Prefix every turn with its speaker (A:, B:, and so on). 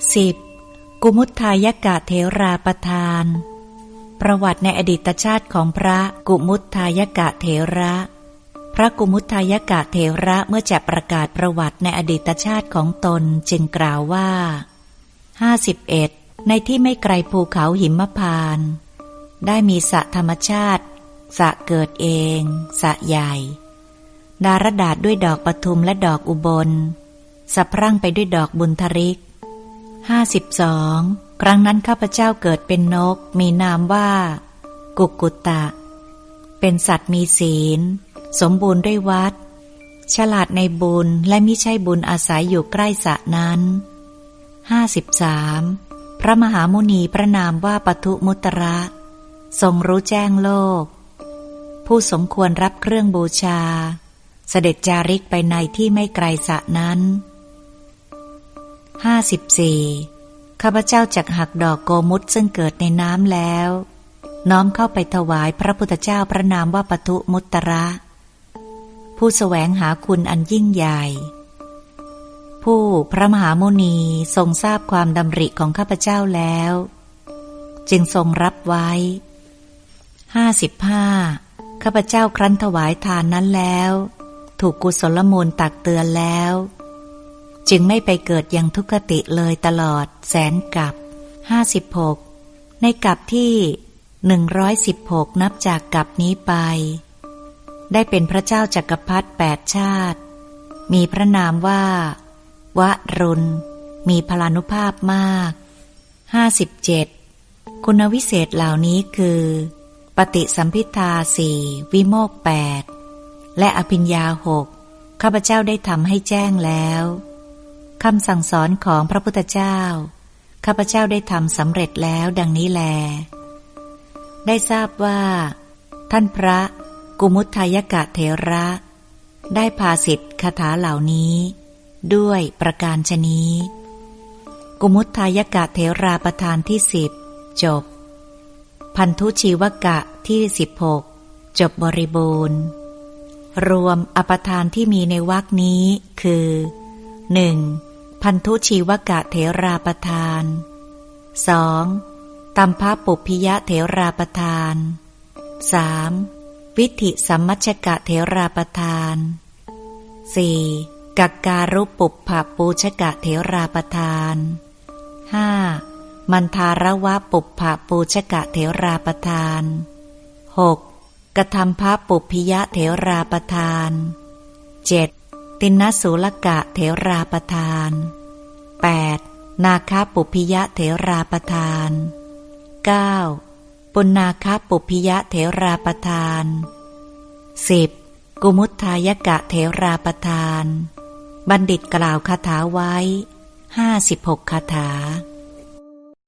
A: 10. กุมุททายกะเทราประทาน ประวัติในอดีตชาติของพระกุมุททายกะเทระ พระกุมุททายกะเทระเมื่อจะประกาศประวัติในอดีตชาติของตนจึงกล่าวว่า 51. ในที่ไม่ไกลภูเขาหิมพาน ได้มีสะธรรมชาติสะเกิดเองสะใหญ่ ดารดาษด้วยดอกปทุมและดอกอุบลสะพรั่งไปด้วยดอกบุญทริก ห้าสิบสองครั้งนั้นข้าพเจ้าเกิดเป็นนก มีนามว่า กุกุตะ เป็นสัตว์มีศีล สมบูรณ์ด้วยวัด ฉลาดในบุญและมิใช่บุญอาศัยอยู่ใกล้สะนั้นห้าสิบสามพระมหามุนีพระนามว่าปทุมุตระ ทรงรู้แจ้งโลก ผู้สมควรรับเครื่องบูชา เสด็จจาริกไปในที่ไม่ไกลสะนั้น ห้าสิบสี่ข้าพเจ้าจักหักดอกโกมุตซึ่งเกิดในน้ำแล้ว น้อมเข้าไปถวายพระพุทธเจ้าพระนามว่าปทุมุตระ ผู้สแสวงหาคุณอันยิ่งใหญ่ ผู้พระมหาโมนีทรงทราบความดำริของข้าพเจ้าแล้ว จึงทรงรับไว้ห้าสิบห้าข้าพเจ้าครั้นถวายทานนั้นแล้ว ถูกกุศลมูลตักเตือนแล้ว จึงไม่ไปเกิดยังทุกขติเลยตลอดแสนกับห้าสิบหกในกับที่หนึ่งร้อยสิบหกนับจากกับนี้ไป ได้เป็นพระเจ้าจักรพรรดิแปดชาติ มีพระนามว่า วรุณ มีพลานุภาพมากห้าสิบเจ็ดคุณวิเศษเหล่านี้คือ ปฏิสัมพิทาสี่วิโมกแปดและอภิญญาหกข้าพเจ้าได้ทำให้แจ้งแล้ว คำสั่งสอนของพระพุทธเจ้า ข้าพเจ้าได้ทำสำเร็จแล้วดังนี้แล ได้ทราบว่า ท่านพระกุมุทายกะเทระ ได้พาสิทธิคาถาเหล่านี้ ด้วยประการชนี้ กุมุทายกะเทราประธานที่สิบจบ พันธุชีวกะที่สิบหกจบบริบูรณ์ รวมอปทานที่มีในวรคนี้คือหนึ่ง พันธุชีวกะเถราประทาน 2. ตัมภปุพิยะเถราประทาน 3. วิธิสัมมัชกะเถราประทาน 4. กักการุปุปภปูชกะเถราประทาน 5. มันทารวะปุปภปูชกะเถราประทาน 6. กระทำพระปุพิยะเถราประทาน 7. ตินนสูลกะเถราประทาน 8. นาคาปุพิยะเถราประทาน 9. ปุณนาคาปุพิยะเถราประทาน 10. กุมุทายกะเถราประทาน บัณฑิตกล่าวคาถาไว้ห้าสิบหกคาถา